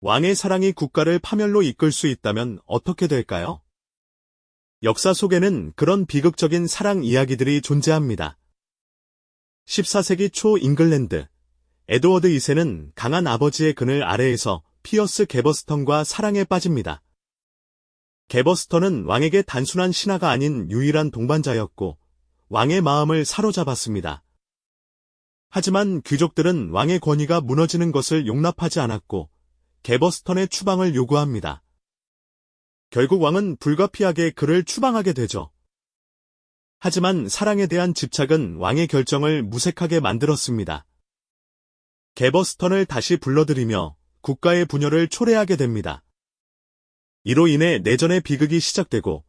왕의 사랑이 국가를 파멸로 이끌 수 있다면 어떻게 될까요? 역사 속에는 그런 비극적인 사랑 이야기들이 존재합니다. 14세기 초 잉글랜드, 에드워드 2세는 강한 아버지의 그늘 아래에서 피어스 게버스턴과 사랑에 빠집니다. 게버스턴은 왕에게 단순한 신하가 아닌 유일한 동반자였고 왕의 마음을 사로잡았습니다. 하지만 귀족들은 왕의 권위가 무너지는 것을 용납하지 않았고 게버스턴의 추방을 요구합니다. 결국 왕은 불가피하게 그를 추방하게 되죠. 하지만 사랑에 대한 집착은 왕의 결정을 무색하게 만들었습니다. 게버스턴을 다시 불러들이며 국가의 분열을 초래하게 됩니다. 이로 인해 내전의 비극이 시작되고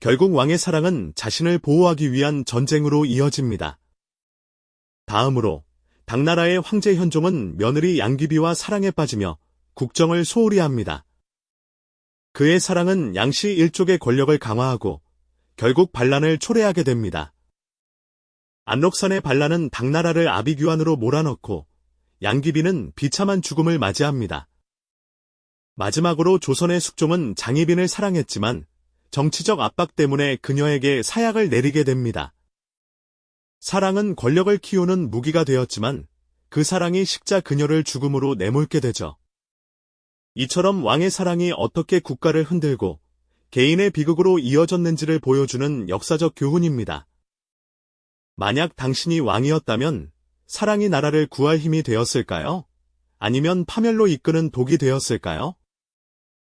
결국 왕의 사랑은 자신을 보호하기 위한 전쟁으로 이어집니다. 다음으로 당나라의 황제 현종은 며느리 양귀비와 사랑에 빠지며 국정을 소홀히 합니다. 그의 사랑은 양씨 일족의 권력을 강화하고 결국 반란을 초래하게 됩니다. 안록산의 반란은 당나라를 아비규환으로 몰아넣고 양귀비는 비참한 죽음을 맞이합니다. 마지막으로 조선의 숙종은 장희빈을 사랑했지만 정치적 압박 때문에 그녀에게 사약을 내리게 됩니다. 사랑은 권력을 키우는 무기가 되었지만 그 사랑이 식자 그녀를 죽음으로 내몰게 되죠. 이처럼 왕의 사랑이 어떻게 국가를 흔들고 개인의 비극으로 이어졌는지를 보여주는 역사적 교훈입니다. 만약 당신이 왕이었다면 사랑이 나라를 구할 힘이 되었을까요? 아니면 파멸로 이끄는 독이 되었을까요?